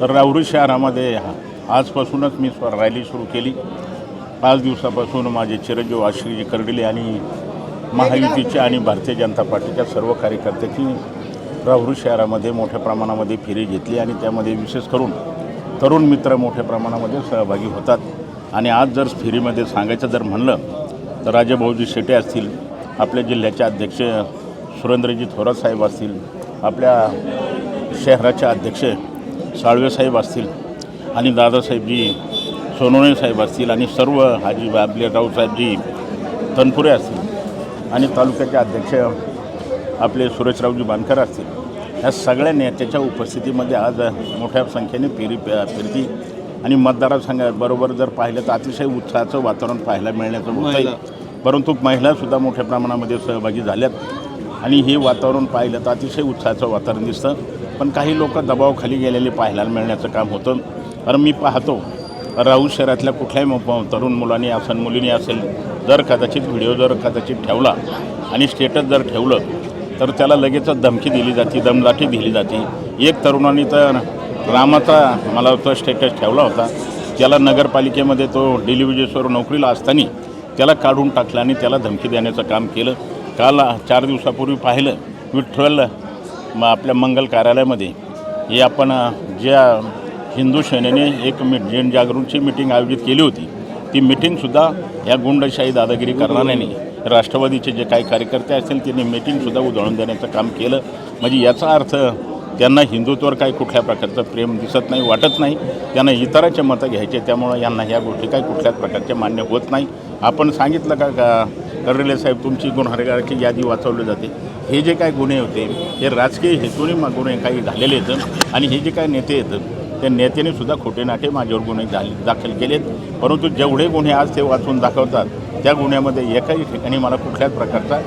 तर राहुरी शहरामध्ये आजपासूनच मी स्व रॅली सुरू केली. पाच दिवसापासून माझे चिरंजीव आश्रीजी कर्डिले आणि महायुतीचे आणि भारतीय जनता पार्टीच्या सर्व कार्यकर्त्याची राहुरी शहरामध्ये मोठ्या प्रमाणामध्ये फेरी घेतली आणि त्यामध्ये विशेष करून तरुण मित्र मोठ्या प्रमाणामध्ये सहभागी होतात. आणि आज जर फेरीमध्ये सांगायचं जर म्हणलं तर राजेभाऊजी शेटे असतील आपल्या जिल्ह्याचे अध्यक्ष सुरेंद्रजी थोरात साहेब असतील आपल्या शहराचे अध्यक्ष साळवेसाहेब असतील आणि दादासाहेबजी सोनवणे साहेब असतील आणि सर्व हाजी आपले रावसाहेबजी तनपुरे असतील आणि तालुक्याचे अध्यक्ष आपले सुरेशरावजी बानकर असतील. ह्या सगळ्या नेत्याच्या उपस्थितीमध्ये आज मोठ्या संख्येने फेरी फिरती आणि मतदारासंघाबरोबर जर पाहिलं तर अतिशय उत्साहाचं वातावरण पाहायला मिळण्याचं होत आहे परंतु महिलासुद्धा मोठ्या प्रमाणामध्ये सहभागी झाल्यात आणि हे वातावरण पाहिलं तर अतिशय उत्साहाचं वातावरण दिसतं. पण काही लोक दबावाखाली गेलेले पाहायला मिळण्याचं काम होतं. कारण मी पाहतो राहू शहरातल्या कुठल्याही तरुण मुलांनी असेल मुलींनी असेल जर कदाचित व्हिडिओ जर कदाचित ठेवला आणि स्टेटस जर ठेवलं तर त्याला लगेचच धमकी दिली जाते दमदाटी दिली जाते. एक तरुणाने तर रामाचा मला तो स्टेटस ठेवला होता. त्याला नगरपालिकेमध्ये तो डिलिव्हिजेसवर नोकरीला असताना त्याला काढून टाकलं आणि त्याला धमकी देण्याचं काम केलं. काल चार दिवसापूर्वी पाहिलं विठ्ठल म आपल्या मंगल कार्यालयामध्ये हे आपण ज्या हिंदू सेनेने एक मि जनजागृतीची मिटिंग आयोजित केली होती ती मिटिंगसुद्धा या गुंडशाही दादागिरी करणाऱ्याने राष्ट्रवादीचे जे काही कार्यकर्ते असतील त्यांनी मिटिंगसुद्धा उधळून देण्याचं काम केलं. म्हणजे याचा अर्थ त्यांना हिंदुत्वावर काही कुठल्या प्रकारचं प्रेम दिसत नाही वाटत नाही. त्यांना इतराचे मतं घ्यायचे त्यामुळं यांना ह्या गोष्टी काही कुठल्याच प्रकारचे मान्य होत नाही. आपण सांगितलं का का कर्डिले साहेब तुमची गुन्हेगाराची यादी वाचवली जाते. हे जे काय गुन्हे होते हे राजकीय हेतूने मग गुन्हे काही झालेले आहेत आणि हे जे काय नेते आहेत त्या नेत्याने सुद्धा खोटे नाटे माझ्यावर गुन्हे झाले दाखल केलेत. परंतु जेवढे गुन्हे आज ते वाचून दाखवतात त्या गुन्ह्यामध्ये एकाही ठिकाणी मला कुठल्याच प्रकारचा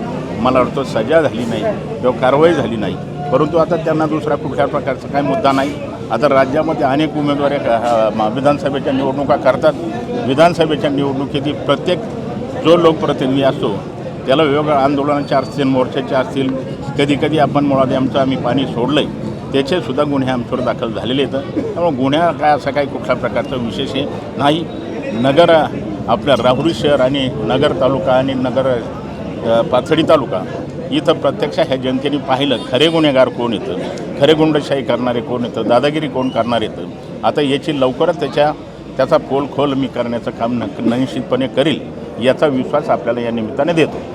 मला वाटतं सजा झाली नाही किंवा कारवाई झाली नाही. परंतु आता त्यांना दुसरा कुठल्या प्रकारचा काही मुद्दा नाही. आता राज्यामध्ये अनेक उमेदवार विधानसभेच्या निवडणुका करतात. विधानसभेच्या निवडणुकीतील प्रत्येक जो लोकप्रतिनिधी असतो त्याला वेगवेगळ्या आंदोलनाचे असतील मोर्चाचे असतील कधी कधी आपण मुळात आमचं आम्ही पाणी सोडलं आहे त्याचेसुद्धा गुन्हे आमच्यावर दाखल झालेले आहेत. त्यामुळे गुन्ह्या काय असा काही कुठल्या प्रकारचा विशेष हे नाही. नगर आपल्या राहुरी शहर आणि नगर तालुका आणि नगर पाथडी तालुका इथं प्रत्यक्ष ह्या जनतेने पाहिलं खरे गुन्हेगार कोण येतं? खरे गुंडशाही करणारे कोण येतं? दादागिरी कोण करणार येतं? आता याची लवकरच त्याच्या त्याचा पोल खोल मी करण्याचं काम न निश्चितपणे करील. याचा विश्वास आपल्याला या निमित्ताने देतो.